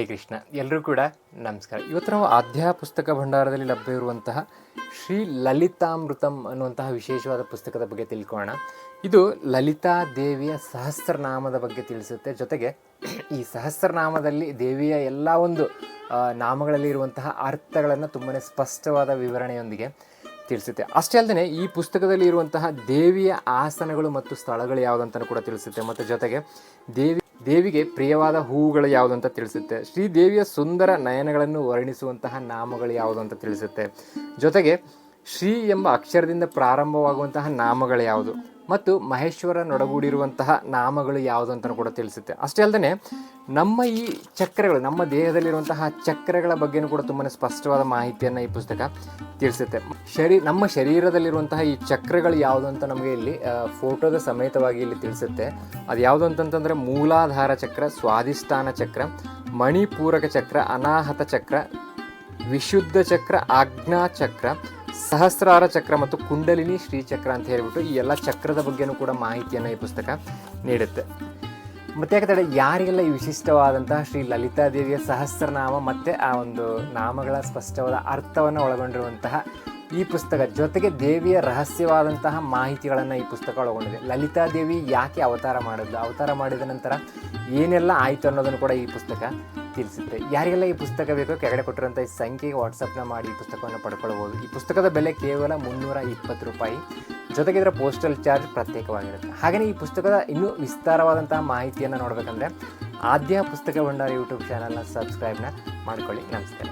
ಹೇ ಕೃಷ್ಣ ಎಲ್ಲರೂ ಕೂಡ ನಮಸ್ಕಾರ. ಇವತ್ತು ನಾವು ಆಧ್ಯಾ ಪುಸ್ತಕ ಭಂಡಾರದಲ್ಲಿ ಲಭ್ಯವಿರುವಂತಹ ಶ್ರೀ ಲಲಿತಾಮೃತಂ ಅನ್ನುವಂತಹ ವಿಶೇಷವಾದ ಪುಸ್ತಕದ ಬಗ್ಗೆ ತಿಳ್ಕೊಳ್ಳೋಣ. ಇದು ಲಲಿತಾ ದೇವಿಯ ಸಹಸ್ರನಾಮದ ಬಗ್ಗೆ ತಿಳಿಸುತ್ತೆ. ಜೊತೆಗೆ ಈ ಸಹಸ್ರನಾಮದಲ್ಲಿ ದೇವಿಯ ಎಲ್ಲ ಒಂದು ನಾಮಗಳಲ್ಲಿ ಇರುವಂತಹ ಅರ್ಥಗಳನ್ನು ತುಂಬಾ ಸ್ಪಷ್ಟವಾದ ವಿವರಣೆಯೊಂದಿಗೆ ತಿಳಿಸುತ್ತೆ. ಅಷ್ಟೇ ಅಲ್ಲದೆ ಈ ಪುಸ್ತಕದಲ್ಲಿ ಇರುವಂತಹ ದೇವಿಯ ಆಸನಗಳು ಮತ್ತು ಸ್ಥಳಗಳು ಯಾವುದಂತ ಕೂಡ ತಿಳಿಸುತ್ತೆ. ಮತ್ತು ಜೊತೆಗೆ ದೇವಿ ದೇವಿಗೆ ಪ್ರಿಯವಾದ ಹೂವುಗಳು ಯಾವುದು ಅಂತ ತಿಳಿಸುತ್ತೆ. ಶ್ರೀ ದೇವಿಯ ಸುಂದರ ನಯನಗಳನ್ನು ವರ್ಣಿಸುವಂತಹ ನಾಮಗಳು ಯಾವುದು ಅಂತ ತಿಳಿಸುತ್ತೆ. ಜೊತೆಗೆ ಶ್ರೀ ಎಂಬ ಅಕ್ಷರದಿಂದ ಪ್ರಾರಂಭವಾಗುವಂತಹ ನಾಮಗಳು ಯಾವುದು? ಮತ್ತು ಮಹೇಶ್ವರ ನೊಡಗೂಡಿರುವಂತಹ ನಾಮಗಳು ಯಾವುದು ಅಂತ ಕೂಡ ತಿಳಿಸುತ್ತೆ. ಅಷ್ಟೇ ಅಲ್ಲದೆ ನಮ್ಮ ಈ ಚಕ್ರಗಳು, ನಮ್ಮ ದೇಹದಲ್ಲಿರುವಂತಹ ಚಕ್ರಗಳ ಬಗ್ಗೆನೂ ಕೂಡ ತುಂಬಾ ಸ್ಪಷ್ಟವಾದ ಮಾಹಿತಿಯನ್ನು ಈ ಪುಸ್ತಕ ತಿಳಿಸುತ್ತೆ. ಶರೀ, ನಮ್ಮ ಶರೀರದಲ್ಲಿರುವಂತಹ ಈ ಚಕ್ರಗಳು ಯಾವುದು ಅಂತ ನಮಗೆ ಇಲ್ಲಿ ಫೋಟೋದ ಸಮೇತವಾಗಿ ಇಲ್ಲಿ ತಿಳಿಸುತ್ತೆ. ಅದು ಯಾವುದು ಅಂತಂತಂದರೆ ಮೂಲಾಧಾರ ಚಕ್ರ, ಸ್ವಾಧಿಷ್ಠಾನ ಚಕ್ರ, ಮಣಿಪೂರಕ ಚಕ್ರ, ಅನಾಹತ ಚಕ್ರ, ವಿಶುದ್ಧ ಚಕ್ರ, ಆಜ್ಞಾ ಚಕ್ರ ಸಹಸ್ರಾರ ಚಕ್ರ ಮತ್ತು ಕುಂಡಲಿನಿ ಶ್ರೀಚಕ್ರ ಅಂತ ಹೇಳ್ಬಿಟ್ಟು ಈ ಎಲ್ಲ ಚಕ್ರದ ಬಗ್ಗೆನೂ ಕೂಡ ಮಾಹಿತಿಯನ್ನು ಈ ಪುಸ್ತಕ ನೀಡುತ್ತೆ. ಮತ್ತೆ ಯಾಕಂದರೆ ಯಾರಿಗೆಲ್ಲ ಈ ವಿಶಿಷ್ಟವಾದಂತಹ ಶ್ರೀ ಲಲಿತಾದೇವಿಯ ಸಹಸ್ರನಾಮ ಮತ್ತು ಆ ಒಂದು ನಾಮಗಳ ಸ್ಪಷ್ಟವಾದ ಅರ್ಥವನ್ನು ಒಳಗೊಂಡಿರುವಂತಹ ಈ ಪುಸ್ತಕ ಜೊತೆಗೆ ದೇವಿಯ ರಹಸ್ಯವಾದಂತಹ ಮಾಹಿತಿಗಳನ್ನು ಈ ಪುಸ್ತಕ ಒಳಗೊಂಡಿದೆ. ಲಲಿತಾ ದೇವಿ ಯಾಕೆ ಅವತಾರ ಮಾಡಿದ್ಲು? ಅವತಾರ ಮಾಡಿದ ನಂತರ ಏನೆಲ್ಲ ಆಯಿತು ಅನ್ನೋದನ್ನು ಕೂಡ ಈ ಪುಸ್ತಕ ತಿಳಿಸುತ್ತೆ. ಯಾರಿಗೆಲ್ಲ ಈ ಪುಸ್ತಕ ಬೇಕೋ ಕೆಳಗಡೆ ಕೊಟ್ಟಿರುವಂಥ ಈ ಸಂಖ್ಯೆಗೆ ವಾಟ್ಸಪ್ನ ಮಾಡಿ ಈ ಪುಸ್ತಕವನ್ನು ಪಡ್ಕೊಳ್ಬೋದು. ಈ ಪುಸ್ತಕದ ಬೆಲೆ ಕೇವಲ ಮುನ್ನೂರ ಇಪ್ಪತ್ತು ರೂಪಾಯಿ. ಜೊತೆಗೆ ಇದರ ಪೋಸ್ಟಲ್ ಚಾರ್ಜ್ ಪ್ರತ್ಯೇಕವಾಗಿರುತ್ತೆ. ಹಾಗೆಯೇ ಈ ಪುಸ್ತಕದ ಇನ್ನೂ ವಿಸ್ತಾರವಾದಂತಹ ಮಾಹಿತಿಯನ್ನು ನೋಡಬೇಕಂದ್ರೆ ಆದ್ಯ ಪುಸ್ತಕ ಭಂಡಾರ ಯೂಟ್ಯೂಬ್ ಚಾನಲ್ನ ಸಬ್ಸ್ಕ್ರೈಬ್ನ ಮಾಡ್ಕೊಳ್ಳಿ. ನಮಸ್ಕಾರ.